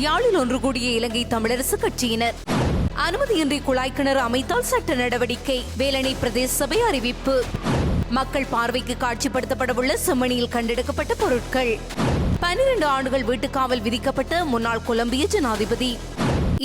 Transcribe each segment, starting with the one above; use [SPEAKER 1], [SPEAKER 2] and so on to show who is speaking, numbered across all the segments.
[SPEAKER 1] யாழில் ஒன்று கூடிய இலங்கை தமிழரசு கட்சியினர். அனுமதியின்றி குழாய் கிணறு அமைத்தால் சட்ட நடவடிக்கை வேலணை பிரதேச சபை அறிவிப்பு. மக்கள் பார்வைக்கு காட்சிப்படுத்தப்படவுள்ள செம்மணியில் கண்டெடுக்கப்பட்ட பொருட்கள். பனிரெண்டு ஆண்டுகள் வீட்டுக்காவல் விதிக்கப்பட்ட முன்னாள் கொலம்பிய ஜனாதிபதி.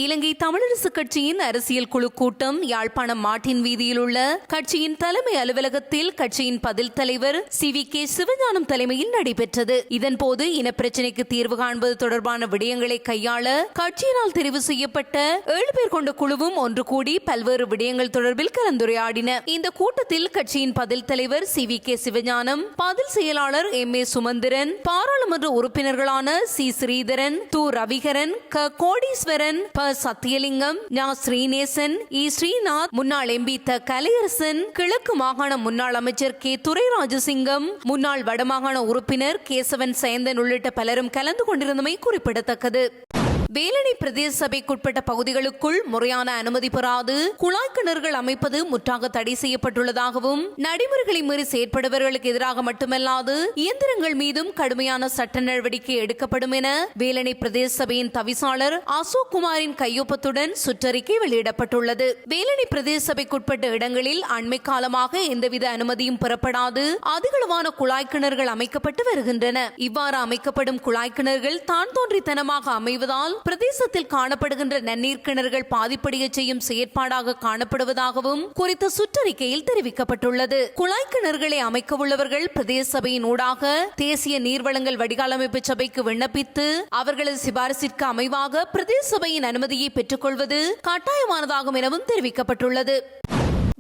[SPEAKER 1] இலங்கை தமிழரசு கட்சியின் அரசியல் குழு கூட்டம் யாழ்ப்பாணம் மாட்டின் வீதியில் உள்ள கட்சியின் தலைமை அலுவலகத்தில் கட்சியின் பதில் தலைவர் சி வி கே சிவஞானம் தலைமையில் நடைபெற்றது. இதன்போது இனப்பிரச்சினைக்கு தீர்வு காண்பது தொடர்பான விடயங்களை கையாள கட்சியினால் தெரிவு செய்யப்பட்ட ஏழு பேர் கொண்ட குழுவும் ஒன்று கூடி பல்வேறு விடயங்கள் தொடர்பில் கலந்துரையாடின. இந்த கூட்டத்தில் கட்சியின் பதில் தலைவர் சி வி கே சிவஞானம் பதில் செயலாளர் எம் ஏ சுமந்திரன் பாராளுமன்ற உறுப்பினர்களான சி ஸ்ரீதரன் து ரவிகரன் க கோடீஸ்வரன் ப சத்தியலிங்கம் ஞா ஸ்ரீநேசன் இ ஸ்ரீநாத் முன்னாள் எம்பி த கலையரசன் கிழக்கு மாகாண முன்னாள் அமைச்சர் கே. துரை ராஜசிங்கம் முன்னாள் வடமாகாண உறுப்பினர் கேசவன் சயந்தன் உள்ளிட்ட பலரும் கலந்து கொண்டிருந்தமை குறிப்பிடத்தக்கது. வேலணை பிரதேச சபைக்குட்பட்ட பகுதிகளுக்குள் முறையான அனுமதி பெறாது. குழாய் கிணறுகள் அமைப்பது முற்றாக தடை செய்யப்பட்டுள்ளதாகவும் நடைமுறைகளை மீறி செயற்படுபவர்களுக்கு எதிராக மட்டுமல்லாது இயந்திரங்கள் மீதும் கடுமையான சட்ட நடவடிக்கை எடுக்கப்படும் என வேலணை பிரதேச சபையின் தவிசாளர் அசோக் குமாரின் கையொப்பத்துடன் சுற்றறிக்கை வெளியிடப்பட்டுள்ளது. வேலணை பிரதேச சபைக்குட்பட்ட இடங்களில் அண்மை காலமாக எந்தவித அனுமதியும் பெறப்படாது. அதிகளவான குழாய் கிணறுகள் அமைக்கப்பட்டு வருகின்றன. இவ்வாறு அமைக்கப்படும் குழாய் கிணறுகள் தான் தோன்றித்தனமாக அமைவதால் பிரதேசத்தில் காணப்படுகின்ற நன்னீர் கிணறுகள் பாதிப்படைய செய்யும் செயற்பாடாக காணப்படுவதாகவும் குறித்த சுற்றறிக்கையில் தெரிவிக்கப்பட்டுள்ளது. குழாய் கிணறுகளை அமைக்க உள்ளவர்கள் பிரதேச சபையின் ஊடாக தேசிய நீர்வளங்கள் வடிகாலமைப்பு சபைக்கு விண்ணப்பித்து அவர்களது சிபாரிசிற்கு அமைவாக பிரதேச சபையின் அனுமதியை பெற்றுக்கொள்வது கட்டாயமானதாகும் எனவும் தெரிவிக்கப்பட்டுள்ளது.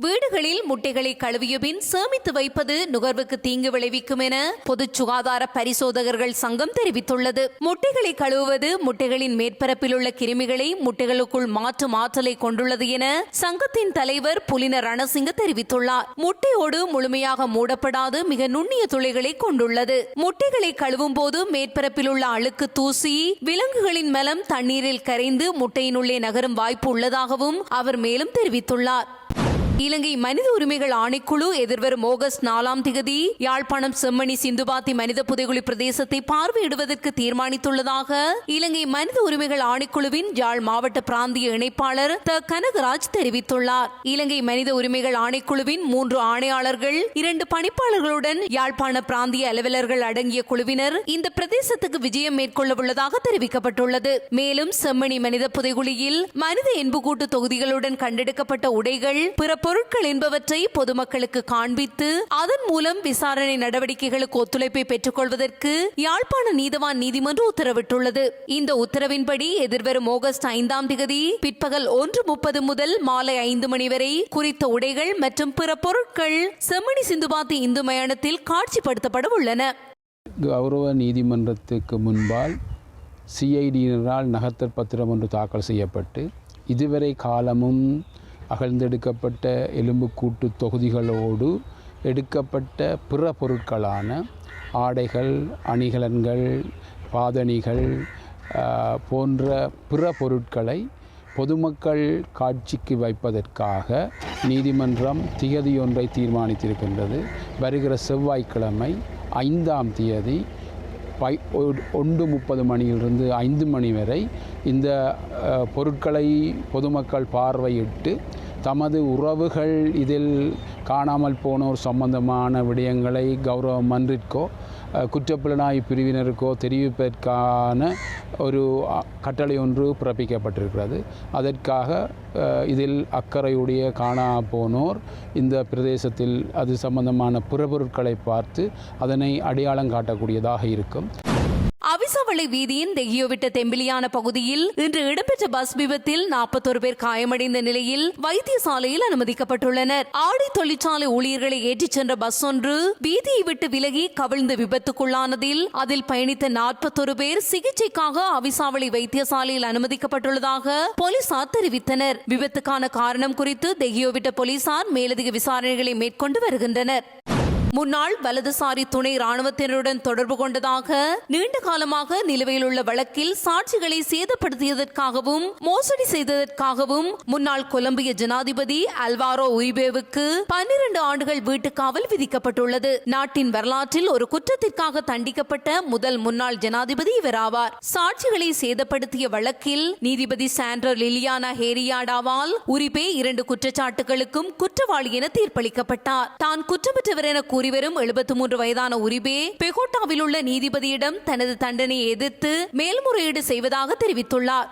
[SPEAKER 1] வீடுகளில் முட்டைகளை கழுவிய பின் சேமித்து வைப்பது நுகர்வுக்கு தீங்கு விளைவிக்கும் என பொது சுகாதார பரிசோதகர்கள் சங்கம் தெரிவித்துள்ளது. முட்டைகளை கழுவுவது முட்டைகளின் மேற்பரப்பில் உள்ள கிருமிகளை முட்டைகளுக்குள் மாற்றும் ஆற்றலை கொண்டுள்ளது என சங்கத்தின் தலைவர் புலின ரணசிங்க தெரிவித்துள்ளார். முட்டையோடு முழுமையாக மூடப்படாது மிக நுண்ணிய துளைகளை கொண்டுள்ளது. முட்டைகளை கழுவும் போது மேற்பரப்பில் உள்ள அழுக்கு தூசி விலங்குகளின் மலம் தண்ணீரில் கரைந்து முட்டையினுள்ளே நகரும் வாய்ப்பு உள்ளதாகவும் அவர் மேலும் தெரிவித்துள்ளார். இலங்கை மனித உரிமைகள் ஆணைக்குழு எதிர்வரும் ஆகஸ்ட் நாலாம் திகதி யாழ்ப்பாணம் செம்மணி சிந்துபாத்தி மனித புதைகுழி பிரதேசத்தை பார்வையிடுவதற்கு தீர்மானித்துள்ளதாக இலங்கை மனித உரிமைகள் ஆணைக்குழுவின் யாழ் மாவட்ட பிராந்திய இணைப்பாளர் த கனகராஜ் தெரிவித்துள்ளார். இலங்கை மனித உரிமைகள் ஆணைக்குழுவின் மூன்று ஆணையாளர்கள் இரண்டு பணிப்பாளர்களுடன் யாழ்ப்பாண பிராந்திய அலுவலர்கள் அடங்கிய குழுவினர் இந்த பிரதேசத்துக்கு விஜயம் மேற்கொள்ள உள்ளதாக தெரிவிக்கப்பட்டுள்ளது. மேலும் செம்மணி மனித புதைகுழியில் மனித என்புக்கூட்டு தொகுதிகளுடன் கண்டெடுக்கப்பட்ட உடைகள் பிற பொருட்கள் என்பவற்றை பொதுமக்களுக்கு காண்பித்து அதன் மூலம் விசாரணை நடவடிக்கைகளுக்கு ஒத்துழைப்பை பெற்றுக்கொள்வதற்கு யாழ்ப்பாண நீதவான் நீதிமன்றம் உத்தரவிட்டுள்ளது. இந்த உத்தரவின்படி எதிர்வரும் ஆகஸ்ட் ஐந்தாம் தேதி பிற்பகல் ஒன்று முப்பது முதல் மாலை ஐந்து மணி வரை குறித்த உடைகள் மற்றும் பிற பொருட்கள் செம்மணி சிந்துபாத்தி இந்து மயானத்தில் காட்சிப்படுத்தப்பட உள்ளன.
[SPEAKER 2] கௌரவ நீதிமன்றத்துக்கு முன்பால் சிஐடியினரால் நகர்த்தற் பத்திரம் ஒன்று தாக்கல் செய்யப்பட்டு இதுவரை காலமும் அகழ்ந்தெடுக்கப்பட்ட எலும்புக்கூட்டு தொகுதிகளோடு எடுக்கப்பட்ட பிற பொருட்களான ஆடைகள் அணிகலன்கள் பாதணிகள் போன்ற பிற பொருட்களை பொதுமக்கள் காட்சிக்கு வைப்பதற்காக நீதிமன்றம் திகதியொன்றை தீர்மானித்திருக்கின்றது. வருகிற செவ்வாய்க்கிழமை ஐந்தாம் தேதி பை ஒ- ஒன்று முப்பது மணியிலிருந்து ஐந்து மணி வரை இந்த பொருட்களை பொதுமக்கள் பார்வையிட்டு தமது உறவுகள் இதில் காணாமல் போனோர் சம்பந்தமான விடயங்களை கௌரவ மன்றிற்கோ குற்றப்புலனாய் பிரிவினருக்கோ தெரிவிப்பதற்கான ஒரு கட்டளை ஒன்று பிறப்பிக்கப்பட்டிருக்கிறது. அதற்காக இதில் அக்கறையுடைய காணா போனோர் இந்த பிரதேசத்தில் அது சம்பந்தமான புறப்பொருட்களை பார்த்து அதனை அடையாளம் காட்டக்கூடியதாக இருக்கும்.
[SPEAKER 1] அவிசவளை வீதியின் தெகியோவிட்ட தெம்பிலியான பகுதியில் இன்று இடம்பெற்ற பஸ் விபத்தில் நாற்பத்தொரு பேர் காயமடைந்த நிலையில் வைத்தியசாலையில் அனுமதிக்கப்பட்டுள்ளனர். ஆடை தொழிற்சாலை ஊழியர்களை ஏற்றிச் சென்ற பஸ் ஒன்று வீதியை விட்டு விலகி கவிழ்ந்து விபத்துக்குள்ளானதில் அதில் பயணித்த நாற்பத்தொரு பேர் சிகிச்சைக்காக அவிசாவளை வைத்தியசாலையில் அனுமதிக்கப்பட்டுள்ளதாக போலீசார் தெரிவித்தனர். விபத்துக்கான காரணம் குறித்து தெகியோவிட்ட போலீசார் மேலதிக விசாரணைகளை மேற்கொண்டு வருகின்றனர். முன்னாள் வலதுசாரி துணை ராணுவத்தினருடன் தொடர்பு கொண்டதாக நீண்ட காலமாக நிலுவையில் உள்ள வழக்கில் சாட்சிகளை சேதப்படுத்தியதற்காகவும் மோசடி செய்ததற்காகவும் முன்னாள் கொலம்பிய ஜனாதிபதி அல்வாரோ உய்பேவுக்கு பன்னிரண்டு ஆண்டுகள் வீட்டுக்காவல் விதிக்கப்பட்டுள்ளது. நாட்டின் வரலாற்றில் ஒரு குற்றத்திற்காக தண்டிக்கப்பட்ட முதல் முன்னாள் ஜனாதிபதி இவராவார். சாட்சிகளை சேதப்படுத்திய வழக்கில் நீதிபதி சாண்டர் லிலியானா ஹேரியாடாவால் உரிபே இரண்டு குற்றச்சாட்டுகளுக்கும் குற்றவாளி என தீர்ப்பளிக்கப்பட்டார். தான் குற்றமற்றவர் என கூறி கூறிவரும் எழுபத்தி மூன்று வயதான உரிபே பெகோட்டாவில் உள்ள நீதிபதியிடம் தனது தண்டனையை எதிர்த்து மேல்முறையீடு செய்வதாக தெரிவித்துள்ளார்.